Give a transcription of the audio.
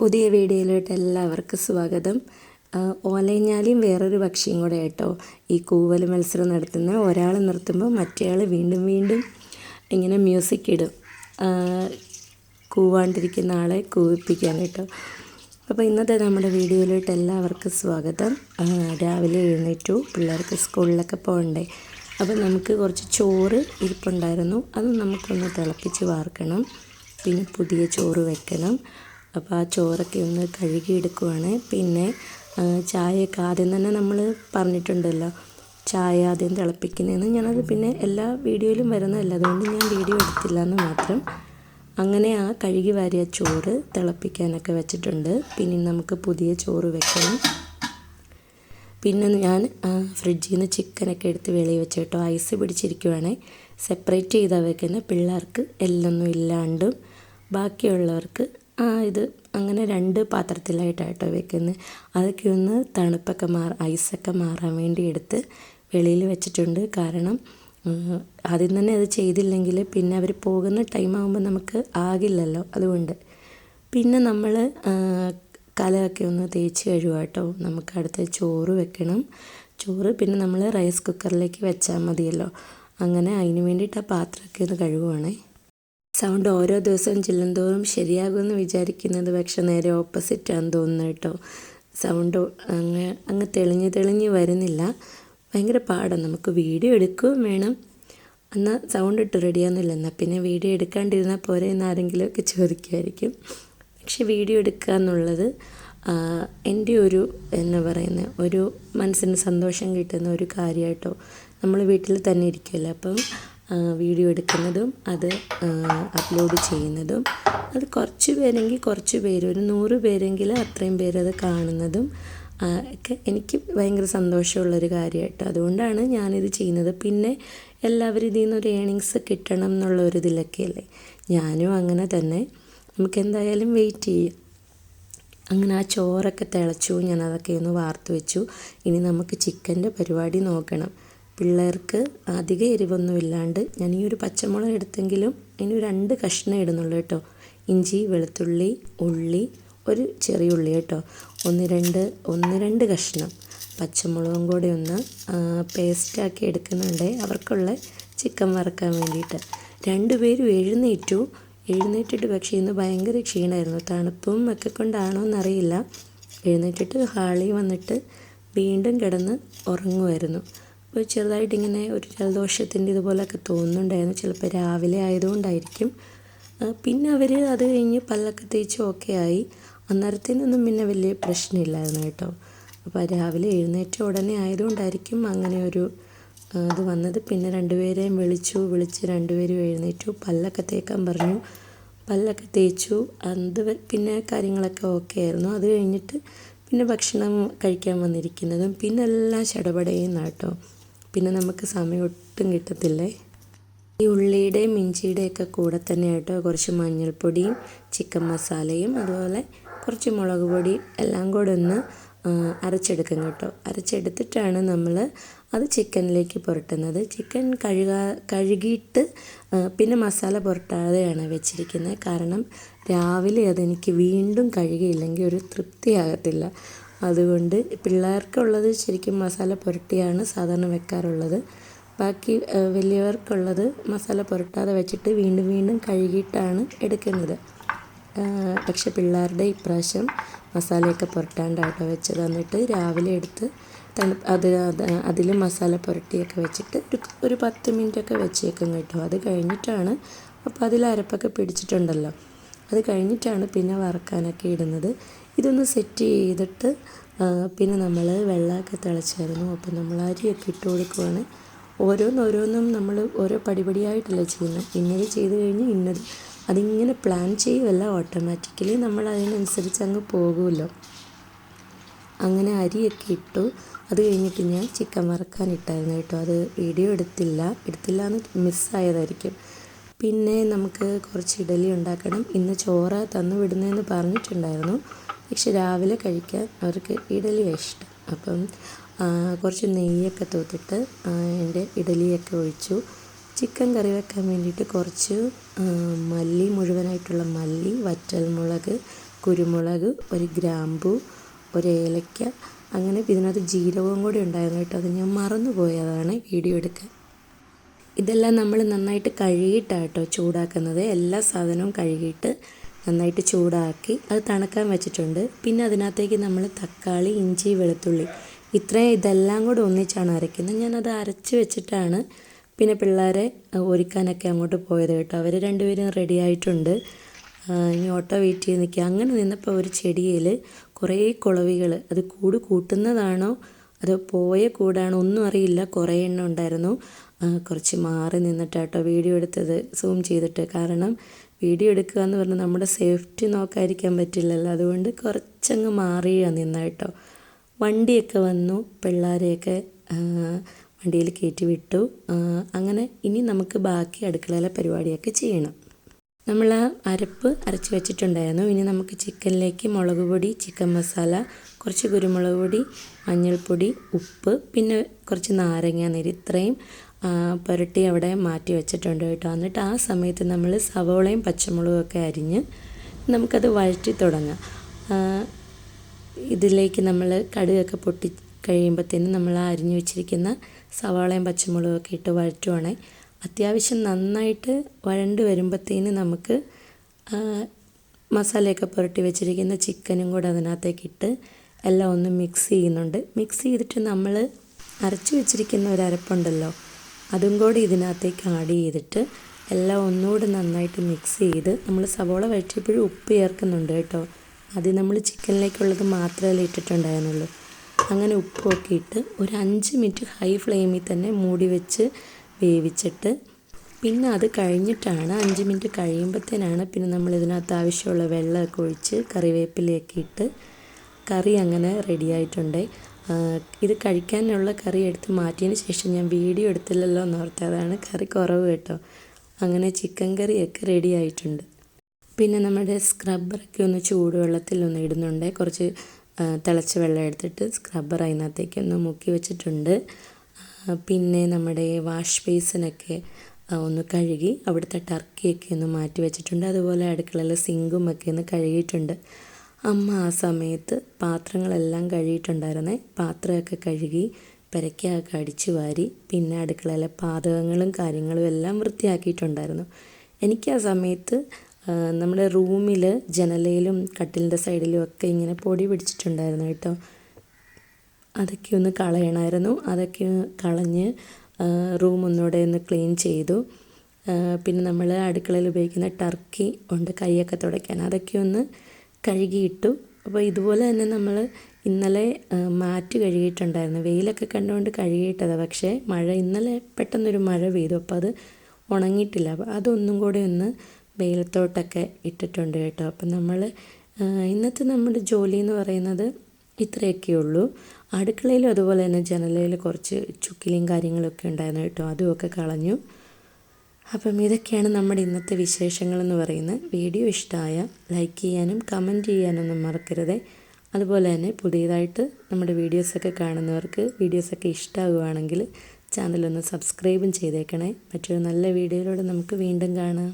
പുതിയ വീഡിയോയിലോട്ട് എല്ലാവർക്കും സ്വാഗതം. ഓലഞ്ഞാലിയും വേറൊരു പക്ഷിയും കൂടെ കേട്ടോ. ഈ കൂവൽ മത്സരം നടത്തുന്ന ഒരാൾ നിർത്തുമ്പോൾ മറ്റേയാൾ വീണ്ടും വീണ്ടും ഇങ്ങനെ മ്യൂസിക് ഇടും. കൂവാണ്ടിരിക്കുന്ന ആളെ കൂവിപ്പിക്കാൻ കേട്ടോ. അപ്പോൾ ഇന്നത്തെ നമ്മുടെ വീഡിയോയിലോട്ട് എല്ലാവർക്കും സ്വാഗതം. രാവിലെ എഴുന്നേറ്റു. പിള്ളേർക്ക് സ്കൂളിലൊക്കെ പോകണ്ടേ. അപ്പോൾ നമുക്ക് കുറച്ച് ചോറ് ഇരിപ്പുണ്ടായിരുന്നു. അത് നമുക്കൊന്ന് തിളപ്പിച്ച് വാർക്കണം. പിന്നെ പുതിയ ചോറ് വെക്കണം. അപ്പോൾ ആ ചോറൊക്കെ ഒന്ന് കഴുകി കഴുകിയെടുക്കുവാണ്. പിന്നെ ചായയൊക്കെ ആദ്യം തന്നെ നമ്മൾ പറഞ്ഞിട്ടുണ്ടല്ലോ ചായ ആദ്യം തിളപ്പിക്കുന്നതെന്ന് ഞാനത് പിന്നെ എല്ലാ വീഡിയോയിലും വരുന്നതല്ല അതുകൊണ്ട് ഞാൻ വീഡിയോ എടുത്തില്ല എന്ന് മാത്രം. അങ്ങനെ ആ കഴുകി വാരിയ ചോറ് തിളപ്പിക്കാനൊക്കെ വെച്ചിട്ടുണ്ട്. പിന്നെ നമുക്ക് പുതിയ ചോറ് വെക്കണം. പിന്നെ ഞാൻ ഫ്രിഡ്ജിൽ നിന്ന് ചിക്കനൊക്കെ എടുത്ത് വെളിയിൽ വെച്ച് കേട്ടോ ഐസ് പിടിച്ചിരിക്കുവാണേ. സെപ്പറേറ്റ് ചെയ്താൽ വെക്കുന്ന പിള്ളേർക്ക് എല്ലൊന്നും ഇല്ലാണ്ടും ബാക്കിയുള്ളവർക്ക് ഇത് അങ്ങനെ രണ്ട് പാത്രത്തിലായിട്ടാണ് വെക്കുന്നത് അതൊക്കെ ഒന്ന് തണുപ്പൊക്കെ മാറി ഐസൊക്കെ മാറാൻ വേണ്ടി എടുത്ത് വെളിയിൽ വെച്ചിട്ടുണ്ട്. കാരണം ആദ്യം തന്നെ അത് ചെയ്തില്ലെങ്കിൽ പിന്നെ അവർ പോകുന്ന ടൈം ആകുമ്പോൾ നമുക്ക് ആകില്ലല്ലോ അതുകൊണ്ട്. പിന്നെ നമ്മൾ കലമൊക്കെ ഒന്ന് തേച്ച് കേട്ടോ നമുക്ക് അടുത്ത ചോറ് വെക്കണം. ചോറ് പിന്നെ നമ്മൾ റൈസ് കുക്കറിലേക്ക് വെച്ചാൽ മതിയല്ലോ. അങ്ങനെ അതിന് വേണ്ടിയിട്ട് ആ പാത്രമൊക്കെ ഒന്ന് കഴുകുവാണേ. സൗണ്ട് ഓരോ ദിവസവും ചെല്ലുന്തോറും ശരിയാകുമെന്ന് വിചാരിക്കുന്നത് പക്ഷെ നേരെ ഓപ്പോസിറ്റാന്ന് തോന്നുന്നു കേട്ടോ. സൗണ്ട് അങ്ങ് അങ്ങ് തെളിഞ്ഞ് തെളിഞ്ഞ് വരുന്നില്ല. ഭയങ്കര പാടാണ്. നമുക്ക് വീഡിയോ എടുക്കുകയും വേണം. എന്നാൽ സൗണ്ട് ഇട്ട് റെഡിയാകുന്നില്ല എന്നാൽ പിന്നെ വീഡിയോ എടുക്കാണ്ടിരുന്നാൽ പോരെ എന്ന് ആരെങ്കിലുമൊക്കെ ചോദിക്കുമായിരിക്കും. പക്ഷെ വീഡിയോ എടുക്കുക എന്നുള്ളത് എന്റെ ഒരു എന്നാ പറയുന്നത് ഒരു മനസ്സിന് സന്തോഷം കിട്ടുന്ന ഒരു കാര്യമായിട്ടോ. നമ്മൾ വീട്ടിൽ തന്നെ ഇരിക്കുമല്ലോ. അപ്പം വീഡിയോ എടുക്കുന്നതും അത് അപ്ലോഡ് ചെയ്യുന്നതും അത് കുറച്ച് പേരെങ്കിൽ കുറച്ച് പേര് ഒരു നൂറ് പേരെങ്കിൽ അത്രയും പേരത് കാണുന്നതും ഒക്കെ എനിക്ക് ഭയങ്കര സന്തോഷമുള്ളൊരു കാര്യമായിട്ട്. അതുകൊണ്ടാണ് ഞാനിത് ചെയ്യുന്നത്. പിന്നെ എല്ലാവരും ഇതിൽ നിന്നൊരു ഏണിങ്സ് കിട്ടണം എന്നുള്ള ഒരു ഇതിലൊക്കെയല്ലേ ഞാനും അങ്ങനെ തന്നെ. നമുക്ക് എന്തായാലും വെയിറ്റ് ചെയ്യാം. അങ്ങനെ ആ ചോറൊക്കെ തിളച്ചു ഞാൻ അതൊക്കെ ഒന്ന് വാർത്ത് വെച്ചു. ഇനി നമുക്ക് ചിക്കന്റെ പരിപാടി നോക്കണം. പിള്ളേർക്ക് അധിക എരിവൊന്നും ഇല്ലാണ്ട് ഞാൻ ഈ ഒരു പച്ചമുളക് എടുത്തെങ്കിലും അതിന് രണ്ട് കഷ്ണം ഇടുന്നുള്ളൂ കേട്ടോ. ഇഞ്ചി വെളുത്തുള്ളി ഉള്ളി ഒരു ചെറിയ ഉള്ളി കേട്ടോ. ഒന്ന് രണ്ട് ഒന്ന് രണ്ട് കഷ്ണം പച്ചമുളകും കൂടെ ഒന്ന് പേസ്റ്റാക്കി എടുക്കുന്നുണ്ട്. അവർക്കുള്ള ചിക്കൻ വറക്കാൻ വേണ്ടിയിട്ട്. രണ്ടുപേരും എഴുന്നേറ്റു. എഴുന്നേറ്റിട്ട് പക്ഷേ ഇന്ന് ഭയങ്കര ക്ഷീണമായിരുന്നു തണുപ്പും ഒക്കെ കൊണ്ടാണോ എന്നറിയില്ല. എഴുന്നേറ്റിട്ട് ഹാളിൽ വന്നിട്ട് വീണ്ടും കിടന്ന് ഉറങ്ങുമായിരുന്നു അപ്പോൾ ചെറുതായിട്ട് ഇങ്ങനെ ഒരു ജലദോഷത്തിന്റെ ഇതുപോലൊക്കെ തോന്നുന്നുണ്ടായിരുന്നു. ചിലപ്പോൾ രാവിലെ ആയതുകൊണ്ടായിരിക്കും. പിന്നെ അവർ അത് കഴിഞ്ഞ് പല്ലൊക്കെ തേച്ച് ഓക്കെ ആയി. അന്നേരത്തേനൊന്നും പിന്നെ വലിയ പ്രശ്നമില്ലായിരുന്നു കേട്ടോ. അപ്പോൾ രാവിലെ എഴുന്നേറ്റ ഉടനെ ആയതുകൊണ്ടായിരിക്കും അങ്ങനെ ഒരു ഇത് വന്നത്. പിന്നെ രണ്ടുപേരെയും വിളിച്ചു വിളിച്ച് രണ്ടുപേരും എഴുന്നേറ്റു പല്ലൊക്കെ തേക്കാൻ പറഞ്ഞു. പല്ലൊക്കെ തേച്ചു അത് പിന്നെ കാര്യങ്ങളൊക്കെ ഓക്കെ ആയിരുന്നു. അത് കഴിഞ്ഞിട്ട് പിന്നെ ഭക്ഷണം കഴിക്കാൻ വന്നിരിക്കുന്നതും പിന്നെ എല്ലാം ചടപടയുന്ന കേട്ടോ. പിന്നെ നമുക്ക് സമയം ഒട്ടും കിട്ടത്തില്ലേ? ഈ ഉള്ളിയുടെയും ഇഞ്ചിയുടെയൊക്കെ കൂടെ തന്നെ കേട്ടോ കുറച്ച് മഞ്ഞൾപ്പൊടിയും ചിക്കൻ മസാലയും അതുപോലെ കുറച്ച് മുളക് പൊടി എല്ലാം കൂടെ ഒന്ന് അരച്ചെടുക്കും കേട്ടോ. അരച്ചെടുത്തിട്ടാണ് നമ്മൾ അത് ചിക്കനിലേക്ക് പുരട്ടുന്നത്. ചിക്കൻ കഴുകാ കഴുകിയിട്ട് പിന്നെ മസാല പുരട്ടാതെയാണ് വെച്ചിരിക്കുന്നത്. കാരണം രാവിലെ അതെനിക്ക് വീണ്ടും കഴുകിയില്ലെങ്കിൽ ഒരു തൃപ്തിയാകത്തില്ല. അതുകൊണ്ട് പിള്ളേർക്കുള്ളത് ശരിക്കും മസാല പുരട്ടിയാണ് സാധാരണ വെക്കാറുള്ളത്. ബാക്കി വലിയവർക്കുള്ളത് മസാല പുരട്ടാതെ വെച്ചിട്ട് വീണ്ടും വീണ്ടും കഴുകിയിട്ടാണ് എടുക്കുന്നത്. പക്ഷെ പിള്ളേരുടെ ഇപ്രാവശ്യം മസാലയൊക്കെ പുരട്ടാണ്ടാട്ടോ വെച്ചത്. എന്നിട്ട് രാവിലെ എടുത്ത് തണു അത് അതിൽ മസാല പുരട്ടിയൊക്കെ വെച്ചിട്ട് ഒരു ഒരു പത്ത് മിനിറ്റൊക്കെ വെച്ചേക്കും കേട്ടോ. അത് കഴിഞ്ഞിട്ടാണ്. അപ്പോൾ അതിൽ അരപ്പൊക്കെ പിടിച്ചിട്ടുണ്ടല്ലോ. അത് കഴിഞ്ഞിട്ടാണ് പിന്നെ വറക്കാനൊക്കെ ഇടുന്നത്. ഇതൊന്ന് സെറ്റ് ചെയ്തിട്ട് പിന്നെ നമ്മൾ വെള്ളമൊക്കെ തിളച്ചായിരുന്നു. അപ്പോൾ നമ്മൾ അരിയൊക്കെ ഇട്ട് കൊടുക്കുവാണ്. ഓരോന്നോരോന്നും നമ്മൾ ഓരോ പടിപടിയായിട്ടല്ല ചെയ്യുന്നത്. ഇന്നത് ചെയ്ത് കഴിഞ്ഞ് ഇന്നത്. അതിങ്ങനെ പ്ലാൻ ചെയ്യുമല്ല ഓട്ടോമാറ്റിക്കലി നമ്മൾ അതിനനുസരിച്ച് അങ്ങ് പോകുമല്ലോ. അങ്ങനെ അരിയൊക്കെ ഇട്ടു. അത് കഴിഞ്ഞിട്ട് ഞാൻ ചിക്കൻ വറക്കാൻ ഇട്ടായിരുന്നു കേട്ടോ. അത് വീഡിയോ എടുത്തില്ല. എടുത്തില്ല എന്ന് മിസ്സായതായിരിക്കും പിന്നെ നമുക്ക് കുറച്ച് ഇഡലി ഉണ്ടാക്കണം. ഇന്ന് ചോറ് തന്നു വിടുന്നതെന്ന് പറഞ്ഞിട്ടുണ്ടായിരുന്നു. പക്ഷെ രാവിലെ കഴിക്കാൻ അവർക്ക് ഇഡലിയാണ് ഇഷ്ടം. അപ്പം കുറച്ച് നെയ്യൊക്കെ തൂത്തിട്ട് എന്റെ ഇഡലിയൊക്കെ ഒഴിച്ചു. ചിക്കൻ കറി വെക്കാൻ വേണ്ടിയിട്ട് കുറച്ച് മല്ലി മുഴുവനായിട്ടുള്ള മല്ലി വറ്റൽമുളക് കുരുമുളക് ഒരു ഗ്രാമ്പു ഒരു ഏലക്ക. അങ്ങനെ ഇതിനകത്ത് ജീരകവും കൂടി ഉണ്ടായിരുന്നു കേട്ടോ. അത് ഞാൻ മറന്നുപോയതാണ് വീഡിയോ എടുക്കാൻ. ഇതെല്ലാം നമ്മൾ നന്നായിട്ട് കഴുകിയിട്ടാണ് കേട്ടോ ചൂടാക്കുന്നത്. എല്ലാ സാധനവും കഴുകിയിട്ട് നന്നായിട്ട് ചൂടാക്കി അത് തണുക്കാൻ വെച്ചിട്ടുണ്ട്. പിന്നെ അതിനകത്തേക്ക് നമ്മൾ തക്കാളി ഇഞ്ചി വെളുത്തുള്ളി ഇത്രയും ഇതെല്ലാം കൂടെ ഒന്നിച്ചാണ് അരയ്ക്കുന്നത്. ഞാനത് അരച്ച് വെച്ചിട്ടാണ് പിന്നെ പിള്ളേരെ ഒരുക്കാനൊക്കെ അങ്ങോട്ട് പോയത് കേട്ടോ. അവർ രണ്ടുപേരും റെഡി ആയിട്ടുണ്ട്. ഇനി ഓട്ടോ വെയിറ്റ് ചെയ്ത് നിൽക്കുക. അങ്ങനെ നിന്നപ്പോൾ ഒരു ചെടിയിൽ കുറേ കുളവികൾ. അത് കൂട് കൂട്ടുന്നതാണോ? അതോ പോയ കൂടാണോ? ഒന്നും അറിയില്ല. കുറേ എണ്ണം ഉണ്ടായിരുന്നു. കുറച്ച് മാറി നിന്നിട്ടാട്ടോ വീഡിയോ എടുത്തത് സൂം ചെയ്തിട്ട്. കാരണം വീഡിയോ എടുക്കുക എന്ന് പറഞ്ഞാൽ നമ്മുടെ സേഫ്റ്റി നോക്കാതിരിക്കാൻ പറ്റില്ലല്ലോ. അതുകൊണ്ട് കുറച്ചങ്ങ് മാറിയാണ് നിന്ന കേട്ടോ വണ്ടിയൊക്കെ വന്നു പിള്ളേരെയൊക്കെ വണ്ടിയിൽ കയറ്റി വിട്ടു. അങ്ങനെ ഇനി നമുക്ക് ബാക്കി അടുക്കളയിലെ പരിപാടിയൊക്കെ ചെയ്യണം. നമ്മൾ ആ അരപ്പ് അരച്ച് വെച്ചിട്ടുണ്ടായിരുന്നു. ഇനി നമുക്ക് ചിക്കനിലേക്ക് മുളക് പൊടി ചിക്കൻ മസാല കുറച്ച് കുരുമുളക് പൊടി മഞ്ഞൾപ്പൊടി ഉപ്പ് പിന്നെ കുറച്ച് നാരങ്ങ നീര്. ഇത്രയും പുരട്ടി അവിടെ മാറ്റി വെച്ചിട്ടുണ്ട് കേട്ടോ. എന്നിട്ട് ആ സമയത്ത് നമ്മൾ സവോളയും പച്ചമുളകും ഒക്കെ അരിഞ്ഞ് നമുക്കത് വഴറ്റി തുടങ്ങാം. ഇതിലേക്ക് നമ്മൾ കടുകൊക്കെ പൊട്ടി കഴിയുമ്പോഴത്തേനും നമ്മൾ അരിഞ്ഞു വെച്ചിരിക്കുന്ന സവാളയും പച്ചമുളകും ഒക്കെ ഇട്ട് വഴറ്റുവാണെങ്കിൽ അത്യാവശ്യം നന്നായിട്ട് വഴണ്ട് വരുമ്പോഴത്തേന് നമുക്ക് മസാലയൊക്കെ പുരട്ടി വെച്ചിരിക്കുന്ന ചിക്കനും കൂടെ അതിനകത്തേക്ക് ഇട്ട് എല്ലാം ഒന്ന് മിക്സ് ചെയ്യുന്നുണ്ട്. മിക്സ് ചെയ്തിട്ട് നമ്മൾ അരച്ചു വെച്ചിരിക്കുന്ന ഒരു അരപ്പുണ്ടല്ലോ അതും കൂടി ഇതിനകത്തേക്ക് ആഡ് ചെയ്തിട്ട് എല്ലാം ഒന്നുകൂടി നന്നായിട്ട് മിക്സ് ചെയ്ത് നമ്മൾ സവോള വഴറ്റിയപ്പോഴും ഉപ്പ് ചേർക്കുന്നുണ്ട് കേട്ടോ. ആദ്യം നമ്മൾ ചിക്കനിലേക്കുള്ളത് മാത്രമേ ഇട്ടിട്ടുണ്ടായിരുന്നുള്ളൂ. അങ്ങനെ ഉപ്പൊക്കെ ഇട്ട് ഒരു അഞ്ച് മിനിറ്റ് ഹൈ ഫ്ലെയിമിൽ തന്നെ മൂടി വെച്ച് വേവിച്ചിട്ട് പിന്നെ അത് കഴിഞ്ഞിട്ടാണ് അഞ്ച് മിനിറ്റ് കഴിയുമ്പോഴത്തേനാണ് പിന്നെ നമ്മൾ ഇതിനകത്ത് ആവശ്യമുള്ള വെള്ളമൊക്കെ ഒഴിച്ച് കറിവേപ്പിലയൊക്കെ ഇട്ട് കറി അങ്ങനെ റെഡി ആയിട്ടുണ്ട്. ഇത് കഴിക്കാനുള്ള കറി എടുത്ത് മാറ്റിയതിന് ശേഷം ഞാൻ വീഡിയോ എടുത്തില്ലല്ലോ എന്ന് ഓർത്ത് അതാണ് കറി കുറവ് കേട്ടോ. അങ്ങനെ ചിക്കൻ കറിയൊക്കെ റെഡി ആയിട്ടുണ്ട്. പിന്നെ നമ്മുടെ സ്ക്രബ്ബറൊക്കെ ഒന്ന് ചൂടുവെള്ളത്തിൽ ഒന്ന് ഇടുന്നുണ്ട്. കുറച്ച് തിളച്ച വെള്ളം എടുത്തിട്ട് സ്ക്രബ്ബർ അതിനകത്തേക്ക് ഒന്ന് മുക്കി വെച്ചിട്ടുണ്ട്. പിന്നെ നമ്മുടെ വാഷ് ബേസിനൊക്കെ ഒന്ന് കഴുകി അവിടുത്തെ ടർക്കിയൊക്കെ ഒന്ന് മാറ്റി വെച്ചിട്ടുണ്ട്. അതുപോലെ അടുക്കളയിലെ സിങ്കും ഒക്കെ ഒന്ന് കഴുകിയിട്ടുണ്ട്. അമ്മ ആ സമയത്ത് പാത്രങ്ങളെല്ലാം കഴുകിയിട്ടുണ്ടായിരുന്നേ. പാത്രമൊക്കെ കഴുകി പെരയ്ക്കൊക്കെ അടിച്ചു വാരി പിന്നെ അടുക്കളയിലെ പാതകങ്ങളും കാര്യങ്ങളും എല്ലാം വൃത്തിയാക്കിയിട്ടുണ്ടായിരുന്നു. എനിക്ക് ആ സമയത്ത് നമ്മുടെ റൂമിൽ ജനലയിലും കട്ടിലിന്റെ സൈഡിലും ഒക്കെ ഇങ്ങനെ പൊടി പിടിച്ചിട്ടുണ്ടായിരുന്നു കേട്ടോ. അതൊക്കെ ഒന്ന് കളയണമായിരുന്നു. അതൊക്കെ കളഞ്ഞ് റൂം ഒന്നുകൂടെ ഒന്ന് ക്ലീൻ ചെയ്തു. പിന്നെ നമ്മൾ അടുക്കളയിൽ ഉപയോഗിക്കുന്ന ടർക്കി ഉണ്ട് കൈയൊക്കെ തുടയ്ക്കാൻ. അതൊക്കെ ഒന്ന് കഴുകിയിട്ടു. അപ്പോൾ ഇതുപോലെ തന്നെ നമ്മൾ ഇന്നലെ മാറ്റ് കഴുകിയിട്ടുണ്ടായിരുന്നു. വെയിലൊക്കെ കണ്ടുകൊണ്ട് കഴുകിയിട്ടതാണ് പക്ഷേ മഴ ഇന്നലെ പെട്ടെന്നൊരു മഴ പെയ്തു. അപ്പോൾ അത് ഉണങ്ങിയിട്ടില്ല. അപ്പോൾ അതൊന്നും കൂടെ ഒന്ന് വെയിലത്തോട്ടൊക്കെ ഇട്ടിട്ടുണ്ട് കേട്ടോ. അപ്പം നമ്മൾ ഇന്നത്തെ നമ്മുടെ ജോലി എന്ന് പറയുന്നത് ഇത്രയൊക്കെ ഉള്ളൂ. അടുക്കളയിലും അതുപോലെ തന്നെ ജനലയിൽ കുറച്ച് ചുക്കിലിയും കാര്യങ്ങളൊക്കെ ഉണ്ടായിരുന്നു കേട്ടോ. അതുമൊക്കെ കളഞ്ഞു. അപ്പം ഇതൊക്കെയാണ് നമ്മുടെ ഇന്നത്തെ വിശേഷങ്ങൾ എന്ന് പറയുന്നത്. വീഡിയോ ഇഷ്ടമായ ലൈക്ക് ചെയ്യാനും കമന്റ് ചെയ്യാനൊന്നും മറക്കരുത്. അതുപോലെ തന്നെ പുതിയതായിട്ട് നമ്മുടെ വീഡിയോസൊക്കെ കാണുന്നവർക്ക് വീഡിയോസൊക്കെ ഇഷ്ടമാകുവാണെങ്കിൽ ചാനലൊന്ന് സബ്സ്ക്രൈബും ചെയ്തേക്കണേ. മറ്റൊരു നല്ല വീഡിയോയിലൂടെ നമുക്ക് വീണ്ടും കാണാം.